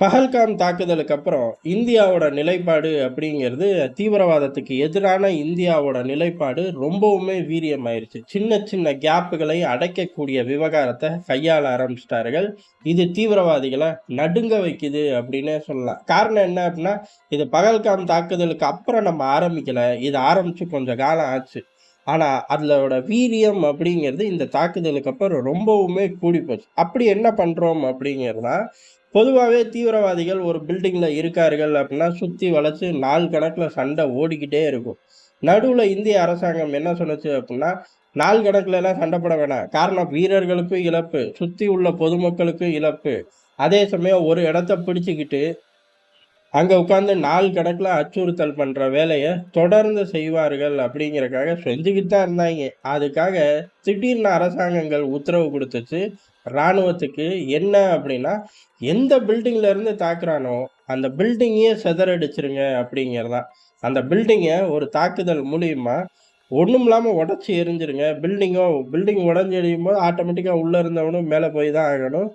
பஹல்காம் தாக்குதலுக்கு அப்புறம் இந்தியாவோட நிலைப்பாடு அப்படிங்கிறது தீவிரவாதத்துக்கு எதிரான இந்தியாவோட நிலைப்பாடு ரொம்பவுமே வீரியமாயிருச்சு. சின்ன சின்ன கேப்புகளை அடைக்கக்கூடிய விவகாரத்தை கையாள ஆரம்பிச்சிட்டார்கள். இது தீவிரவாதிகளை நடுங்க வைக்குது அப்படின்னே சொல்லலாம். காரணம் என்ன அப்படின்னா இது பகல்காம் தாக்குதலுக்கு அப்புறம் நம்ம ஆரம்பிக்கல. இது ஆரம்பிச்சு கொஞ்சம் காலம் ஆச்சு. ஆனால் அதோட வீரியம் அப்படிங்கிறது இந்த தாக்குதலுக்கு அப்புறம் ரொம்பவுமே கூடி போச்சு அப்படி என்ன பண்ணுறோம் அப்படிங்கிறதுனா பொதுவாகவே தீவிரவாதிகள் ஒரு பில்டிங்கில் இருக்கார்கள் அப்படின்னா சுற்றி வளைச்சு நாள் கணக்கில் சண்டை ஓடிக்கிட்டே இருக்கும். நடுவில் இந்திய அரசாங்கம் என்ன சொன்னச்சு அப்படின்னா நாள் கணக்கிலலாம் எல்லாம் சண்டை போட வேணாம். காரணம் வீரர்களுக்கும் இழப்பு சுற்றி உள்ள பொதுமக்களுக்கும் இழப்பு. அதே சமயம் ஒரு இடத்த பிடிச்சிக்கிட்டு அங்கே உட்காந்து நாள் கணக்கில் அச்சுறுத்தல் பண்ணுற வேலையை தொடர்ந்து செய்வார்கள் அப்படிங்கிறக்காக செஞ்சுக்கிட்டு தான் இருந்தாங்க. அதுக்காக திடீர்னு அரசாங்கங்கள் உத்தரவு கொடுத்துச்சு. இராணுவத்துக்கு என்ன அப்படின்னா எந்த பில்டிங்ல இருந்து தாக்குறானோ அந்த பில்டிங்கையே செதறடிச்சிருங்க அப்படிங்கிறதான் அந்த பில்டிங்கை ஒரு தாக்குதல் மூலியமா ஒன்றும் இல்லாமல் உடச்சி எரிஞ்சிருங்க. பில்டிங்கோ பில்டிங் உடஞ்சி எரியும் போது ஆட்டோமேட்டிக்காக உள்ளே இருந்தவனும் மேலே போய் தான் ஆகணும்.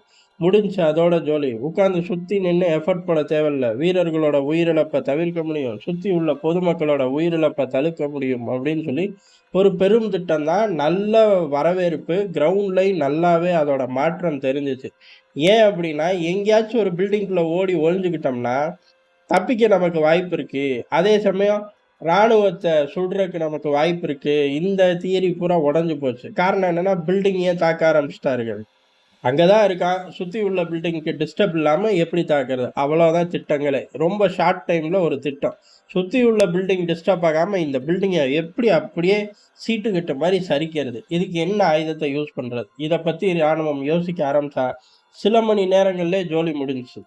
முடிஞ்சு அதோட ஜோலி. உட்காந்து சுற்றி நின்று எஃபர்ட் போட தேவையில்ல. வீரர்களோட உயிரிழப்பை தவிர்க்க முடியும். சுற்றி உள்ள பொதுமக்களோட உயிரிழப்பை தடுக்க முடியும் அப்படின்னு சொல்லி ஒரு பெரும் திட்டம் தான். நல்ல வரவேற்பு கிரவுண்ட்லையும் நல்லாவே அதோட மாற்றம் தெரிஞ்சிச்சு. ஏன் அப்படின்னா எங்கேயாச்சும் ஒரு பில்டிங்குள்ளே ஓடி ஒழிஞ்சுக்கிட்டோம்னா தப்பிக்க நமக்கு வாய்ப்பு இருக்குது அதே சமயம் இராணுவத்தை சுடுறதுக்கு நமக்கு வாய்ப்பு இருக்குது இந்த தியரி பூரா உடஞ்சி போச்சு. காரணம் என்னென்னா பில்டிங்கையே தாக்க ஆரம்பிச்சிட்டார்கள்? அங்கே தான் இருக்கான். சுற்றி உள்ள பில்டிங்க்கு டிஸ்டர்ப் இல்லாமல் எப்படி தாக்குறது? அவ்வளோதான் திட்டங்களே. ரொம்ப ஷார்ட் டைமில் ஒரு திட்டம். சுற்றி உள்ள பில்டிங் டிஸ்டர்ப் ஆகாமல் இந்த பில்டிங்கை எப்படி அப்படியே சீட்டு கட்டு மாதிரி சரிக்கிறது? இதுக்கு என்ன ஆயுதத்தை யூஸ் பண்ணுறது இதை பற்றி ராணுவம் யோசிக்க ஆரம்பித்தா சில மணி நேரங்கள்லேயே ஜோலி முடிஞ்சுச்சு.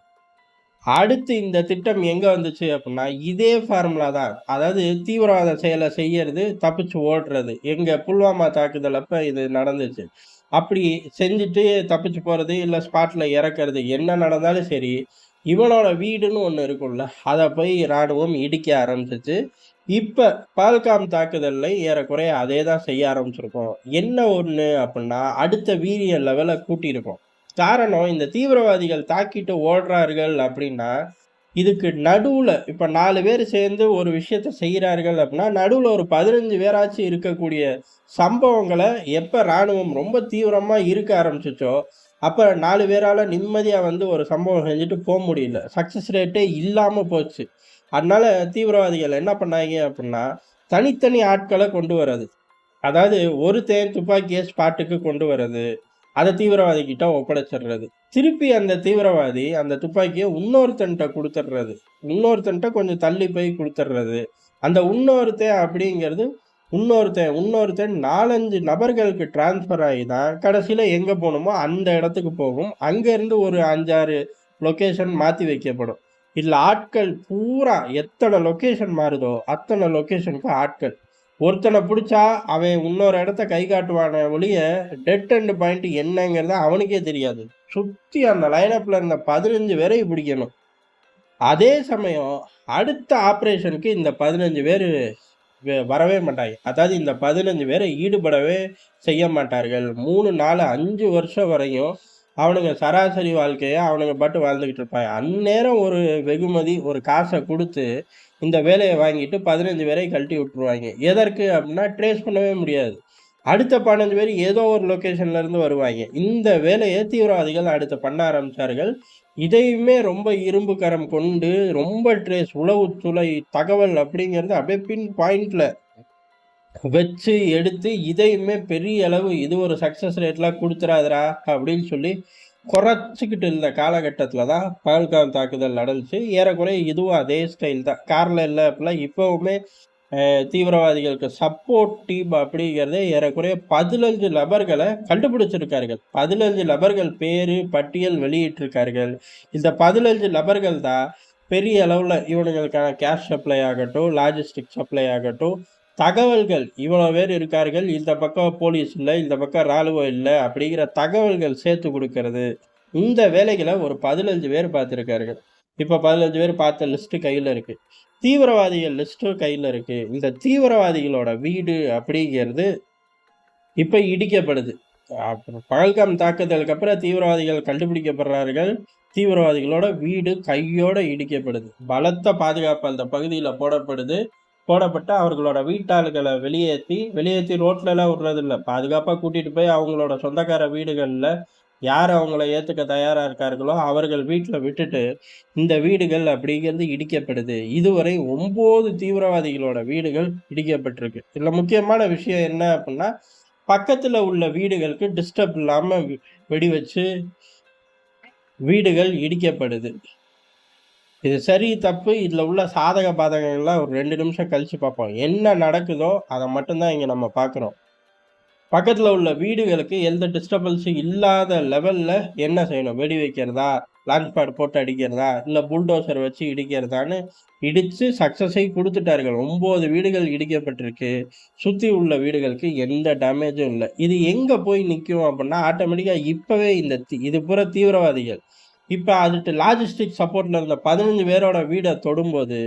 அடுத்து இந்த திட்டம் எங்கே வந்துச்சு அப்படின்னா இதே ஃபார்முலா தான். அதாவது தீவிரவாத செயலை செய்யறது தப்பிச்சு ஓடுறது. எங்கள் புல்வாமா தாக்குதல் அப்போ இது நடந்துச்சு. அப்படி செஞ்சுட்டு தப்பிச்சு போகிறது இல்லை ஸ்பாட்டில் இறக்குறது என்ன நடந்தாலும் சரி இவனோட வீடுன்னு ஒன்று இருக்கும்ல அதை போய் இராணுவம் இடிக்க ஆரம்பிச்சிச்சு. இப்போ பால்காம் தாக்குதலில் ஏறக்குறைய அதே தான் செய்ய ஆரம்பிச்சிருக்கோம். என்ன ஒன்று அப்படின்னா அடுத்த வீரிய லெவலை கூட்டியிருக்கோம். காரணம் இந்த தீவிரவாதிகள் தாக்கிட்டு ஓடுறார்கள் அப்படின்னா இதுக்கு நடுவில் இப்போ நாலு பேர் சேர்ந்து ஒரு விஷயத்த செய்கிறார்கள் அப்படின்னா நடுவில் ஒரு பதினஞ்சு பேராச்சும் இருக்கக்கூடிய சம்பவங்களை எப்போ ராணுவம் ரொம்ப தீவிரமாக இருக்க ஆரம்பிச்சிச்சோ அப்போ நாலு பேரால் நிம்மதியாக வந்து ஒரு சம்பவம் செஞ்சுட்டு போக முடியல. சக்சஸ் ரேட்டே இல்லாமல் போச்சு. அதனால் தீவிரவாதிகள் என்ன பண்ணாங்க அப்படின்னா தனித்தனி ஆட்களை கொண்டு வர்றது. அதாவது ஒரு தேன் துப்பாக்கியை ஸ்பாட்டுக்கு கொண்டு வர்றது. அதை தீவிரவாதிகிட்ட ஒப்படைச்சிடுறது. திருப்பி அந்த தீவிரவாதி அந்த துப்பாக்கியை இன்னொருத்தன்ட்ட கொடுத்துட்றது. இன்னொருத்தன்ட்ட கொஞ்சம் தள்ளி போய் கொடுத்துட்றது. அந்த இன்னொருத்தன் அப்படிங்கிறது இன்னொருத்தன் இன்னொருத்தன் நாலஞ்சு நபர்களுக்கு டிரான்ஸ்ஃபர் ஆகி தான் கடைசியில் எங்கே போகணுமோ அந்த இடத்துக்கு போகும். அங்கேருந்து ஒரு அஞ்சாறு லொக்கேஷன் மாற்றி வைக்கப்படும். இதில் ஆட்கள் பூரா எத்தனை லொக்கேஷன் மாறுதோ அத்தனை லொக்கேஷனுக்கு ஆட்கள். ஒருத்தனை பிடிச்சா அவன் இன்னொரு இடத்த கை காட்டுவான ஒழிய டெட் அண்ட் பாயிண்ட் என்னங்கிறத அவனுக்கே தெரியாது. சுற்றி அந்த லைனப்பில் இருந்த பதினஞ்சு பேரை பிடிக்கணும். அதே சமயம் அடுத்த ஆப்ரேஷனுக்கு இந்த பதினஞ்சு பேர் வரவே மாட்டாங்க. அதாவது இந்த பதினஞ்சு பேரை ஈடுபடவே செய்ய மாட்டார்கள். மூணு நாலு அஞ்சு வருஷம் வரையும் அவனுங்க சராசரி வாழ்க்கையை அவனுங்க பாட்டு வாழ்ந்துக்கிட்டு இருப்பாங்க. அந்நேரம் ஒரு வெகுமதி ஒரு காசை கொடுத்து இந்த வேலையை வாங்கிட்டு பதினஞ்சு பேரை கழட்டி விட்டுருவாங்க. எதற்கு அப்படின்னா ட்ரேஸ் பண்ணவே முடியாது. அடுத்த பதினஞ்சு பேர் ஏதோ ஒரு லொக்கேஷன்லேருந்து வருவாங்க. இந்த வேலையை தீவிரவாதிகள் அடுத்து பண்ண ஆரம்பித்தார்கள் இதையுமே ரொம்ப இரும்பு கரம் கொண்டு ரொம்ப ட்ரேஸ் உளவுத்துறை தகவல் அப்படிங்கிறது அப்படியே பின் பாயிண்டில் வச்சு எடுத்து இதையுமே பெரிய அளவு இது ஒரு சக்ஸஸ் ரேட்லாம் கொடுத்துறாதுரா அப்படின்னு சொல்லி குறைச்சிக்கிட்டு இருந்த காலகட்டத்தில் தான் பகல்காம் தாக்குதல் நடந்துச்சு. ஏறக்குறைய இதுவும் அதே ஸ்டைல் தான். காரில் இல்லை அப்படிலாம் இப்போவுமே தீவிரவாதிகளுக்கு சப்போர்ட் டீம் அப்படிங்கிறதே ஏறக்குறைய பதினஞ்சு நபர்களை கண்டுபிடிச்சிருக்கார்கள். பதினஞ்சு நபர்கள் பேர் பட்டியல் வெளியிட்டிருக்கார்கள். இந்த பதினஞ்சு நபர்கள் தான் பெரிய அளவில் இவனுங்களுக்கான கேஷ் சப்ளை ஆகட்டும் லாஜிஸ்டிக் சப்ளை ஆகட்டும் தகவல்கள் இவ்வளோ பேர் இருக்கார்கள் இந்த பக்கம் போலீஸ் இல்லை இந்த பக்கம் இராணுவம் இல்லை அப்படிங்கிற தகவல்கள் சேர்த்து கொடுக்கறது. இந்த வேலைகளை ஒரு பதினஞ்சு பேர் பார்த்துருக்கார்கள். இப்போ பதினஞ்சு பேர் பார்த்த லிஸ்ட்டு கையில் இருக்குது தீவிரவாதிகள் லிஸ்ட்டும் கையில் இருக்குது இந்த தீவிரவாதிகளோட வீடு அப்படிங்கிறது இப்போ இடிக்கப்படுது. அப்புறம் பகல்காம் தாக்குதலுக்கு அப்புறம் தீவிரவாதிகள் கண்டுபிடிக்கப்படுறார்கள். தீவிரவாதிகளோட வீடு கையோடு இடிக்கப்படுது. பலத்த பாதுகாப்பு அந்த பகுதியில் போடப்படுது. போடப்பட்டு அவர்களோட வீட்டாளர்களை வெளியேற்றி வெளியேற்றி ரோட்லலாம் விடுறது இல்லை பாதுகாப்பாக கூட்டிகிட்டு போய் அவங்களோட சொந்தக்கார வீடுகளில் யார் அவங்கள ஏற்றுக்க தயாராக இருக்கார்களோ அவர்கள் வீட்டில் விட்டுட்டு இந்த வீடுகள் அப்படிங்கிறது இடிக்கப்படுது. இதுவரை ஒம்பது தீவிரவாதிகளோட வீடுகள் இடிக்கப்பட்டிருக்கு. இதில் முக்கியமான விஷயம் என்ன அப்படின்னா பக்கத்தில் உள்ள வீடுகளுக்கு டிஸ்டர்ப் இல்லாமல் வெடி வச்சு வீடுகள் இடிக்கப்படுது. இது சரி தப்பு. இதில் உள்ள சாதக பாதகங்கள்லாம் ஒரு ரெண்டு நிமிஷம் கழிச்சு பார்ப்போம். என்ன நடக்குதோ அதை மட்டும்தான் இங்கே நம்ம பார்க்குறோம். பக்கத்தில் உள்ள வீடுகளுக்கு எந்த டிஸ்டர்பன்ஸும் இல்லாத லெவலில் என்ன செய்யணும்? வெடி வைக்கிறதா? லான்ச் பேட் போட்டு அடிக்கிறதா? இல்லை புல்டோசர் வச்சு இடிக்கிறதான்னு இடித்து சக்ஸஸை கொடுத்துட்டார்கள். ஒம்பது வீடுகள் இடிக்கப்பட்டிருக்கு. சுற்றி உள்ள வீடுகளுக்கு எந்த டேமேஜும் இல்லை. இது எங்கே போய் நிற்கும் அப்படின்னா ஆட்டோமேட்டிக்காக இப்போவே இந்த இது பூரா தீவிரவாதிகள். இப்போ அதுட்டு லாஜிஸ்டிக் சப்போர்ட்டில் இருந்த பதினஞ்சு பேரோட வீடை தொடும்போது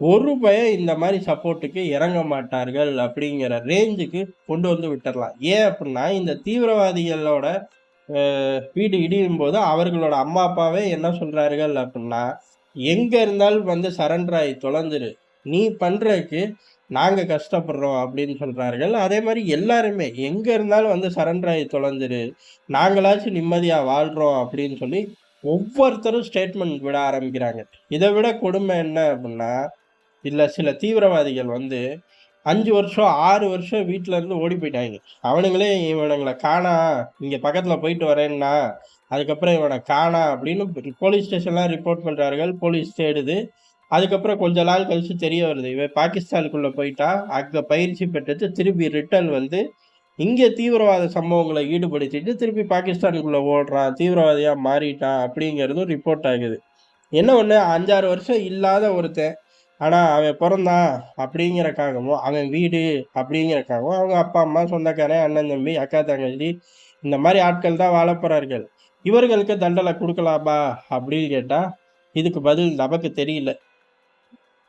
ஒரு பயம் இந்த மாதிரி சப்போர்ட்டுக்கு இறங்க மாட்டார்கள் அப்படிங்கிற ரேஞ்சுக்கு கொண்டு வந்து விட்டுடலாம் ஏன் அப்படின்னா இந்த தீவிரவாதிகளோட வீடு இடியும் போது அவர்களோட அம்மா அப்பாவே என்ன சொல்றார்கள் அப்படின்னா எங்க இருந்தாலும் வந்து சரண்டர் தொலைஞ்சிரு. நீ பண்றதுக்கு நாங்க கஷ்டப்படுறோம் அப்படின்னு சொல்றார்கள். அதே மாதிரி எல்லாருமே எங்க இருந்தாலும் வந்து சரண்டர் தொலைஞ்சிரு. நாங்களாச்சும் நிம்மதியா வாழ்றோம் அப்படின்னு சொல்லி ஒவ்வொருத்தரும் ஸ்டேட்மெண்ட் விட ஆரம்பிக்கிறாங்க. இதை விட கொடுமை என்ன அப்படின்னா இல்லை சில தீவிரவாதிகள் வந்து அஞ்சு வருஷம் ஆறு வருஷம் வீட்டில் இருந்து ஓடி போயிட்டாங்க. அவனுங்களே இவனுங்களை காணா இங்கே பக்கத்தில் போயிட்டு வரேன்னா அதுக்கப்புறம் இவனை காணா அப்படின்னு போலீஸ் ஸ்டேஷன்லாம் ரிப்போர்ட் பண்ணுறார்கள் போலீஸ் தேடுது. அதுக்கப்புறம் கொஞ்ச நாள் கழிச்சு தெரிய வருது. இவன் பாகிஸ்தானுக்குள்ளே போயிட்டா அங்கே பயிற்சி பெற்றது திருப்பி ரிட்டர்ன் வந்து இங்கே தீவிரவாத சம்பவங்களை ஈடுபடுத்திட்டு திருப்பி பாகிஸ்தானுக்குள்ளே ஓடுறான் தீவிரவாதியாக மாறிட்டான் அப்படிங்கிறதும் ரிப்போர்ட் ஆகுது. என்ன ஒன்று அஞ்சாறு வருஷம் இல்லாத ஒருத்தன் ஆனால் அவன் பிறந்தான் அப்படிங்கிறக்காகவும் அவன் வீடு அப்படிங்கிறக்காகவும் அவங்க அப்பா அம்மா சொந்தக்காரன் அண்ணன் தம்பி அக்கா தங்கச்சி இந்த மாதிரி ஆட்கள் தான் வாழப்போகிறார்கள் இவர்களுக்கு தண்டனை கொடுக்கலாமா அப்படின்னு கேட்டால் இதுக்கு பதில் நமக்கு தெரியல.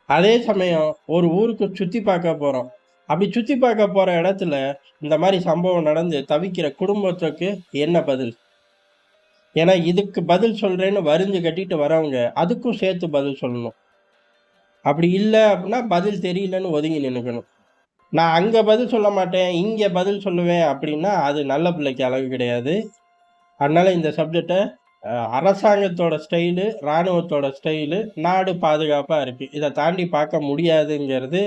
அதே சமயம் ஒரு ஊருக்கு சுற்றி பார்க்க போகிறோம் அப்படி சுற்றி பார்க்க போகிற இடத்துல இந்த மாதிரி சம்பவம் நடந்து தவிக்கிற குடும்பத்துக்கு என்ன பதில்? ஏன்னா இதுக்கு பதில் சொல்கிறேன்னு வரிஞ்சு கட்டிட்டு வரவங்க அதுக்கும் சேர்த்து பதில் சொல்லணும். அப்படி இல்லை அப்படின்னா பதில் தெரியலன்னு ஒதுங்கி நினைக்கணும் நான் அங்கே பதில் சொல்ல மாட்டேன் இங்கே பதில் சொல்லுவேன் அப்படின்னா அது நல்ல பிள்ளைக்கு அளவு கிடையாது. அதனால் இந்த சப்ஜெக்டை அரசாங்கத்தோட ஸ்டைலு இராணுவத்தோட ஸ்டைலு நாடு பாதுகாப்பாக இருக்குது இதை தாண்டி பார்க்க முடியாதுங்கிறது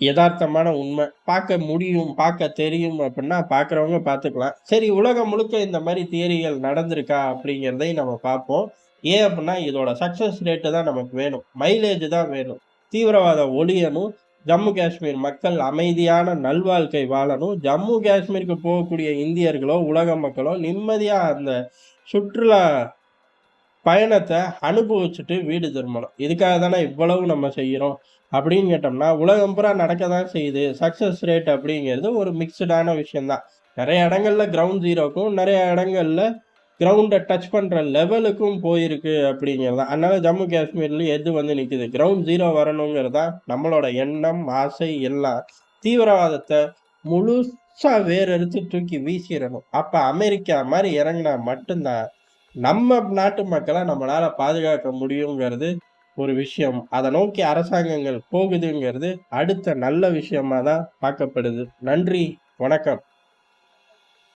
யதார்த்தமான உண்மை. பார்க்க முடியும் பார்க்க தெரியும் அப்படின்னா பார்க்குறவங்க பார்த்துக்கலாம். சரி உலகம் முழுக்க இந்த மாதிரி தியரிகள் நடந்திருக்கா அப்படிங்கிறதையும் நம்ம பார்ப்போம். ஏன் அப்படின்னா இதோட சக்ஸஸ் ரேட்டு தான் நமக்கு வேணும். மைலேஜ் தான் வேணும். தீவிரவாதம் ஒழியணும். ஜம்மு காஷ்மீர் மக்கள் அமைதியான நல்வாழ்க்கை வாழணும். ஜம்மு காஷ்மீருக்கு போகக்கூடிய இந்தியர்களோ உலக மக்களோ நிம்மதியாக அந்த சுற்றுலா பயணத்தை அனுபவிச்சுட்டு வீடு திரும்பணும். இதுக்காக தானே இவ்வளவு நம்ம செய்கிறோம் அப்படின்னு கேட்டோம்னா உலகம் பூரா நடக்க தான் செய்யுது. சக்ஸஸ் ரேட் அப்படிங்கிறது ஒரு மிக்சடான விஷயம்தான். நிறைய இடங்கள்ல கிரவுண்ட் ஜீரோக்கும் நிறைய இடங்கள்ல கிரவுண்டை டச் பண்ணுற லெவலுக்கும் போயிருக்கு அப்படிங்கிறது தான். அதனால ஜம்மு காஷ்மீர்ல எது வந்து நிற்குது கிரவுண்ட் ஜீரோ வரணுங்கிறது தான் நம்மளோட எண்ணம் ஆசை எல்லாம் தீவிரவாதத்தை முழுசாக வேறெடுத்து தூக்கி வீசிடணும். அப்போ அமெரிக்கா மாதிரி இறங்கினா மட்டும்தான் நம்ம நாட்டு மக்களை நம்மளால் பாதுகாக்க முடியுங்கிறது ஒரு விஷயம். அதை நோக்கி அரசாங்கங்கள் போகுதுங்கிறது அடுத்த நல்ல விஷயமா தான் பார்க்கப்படுது. நன்றி. வணக்கம்.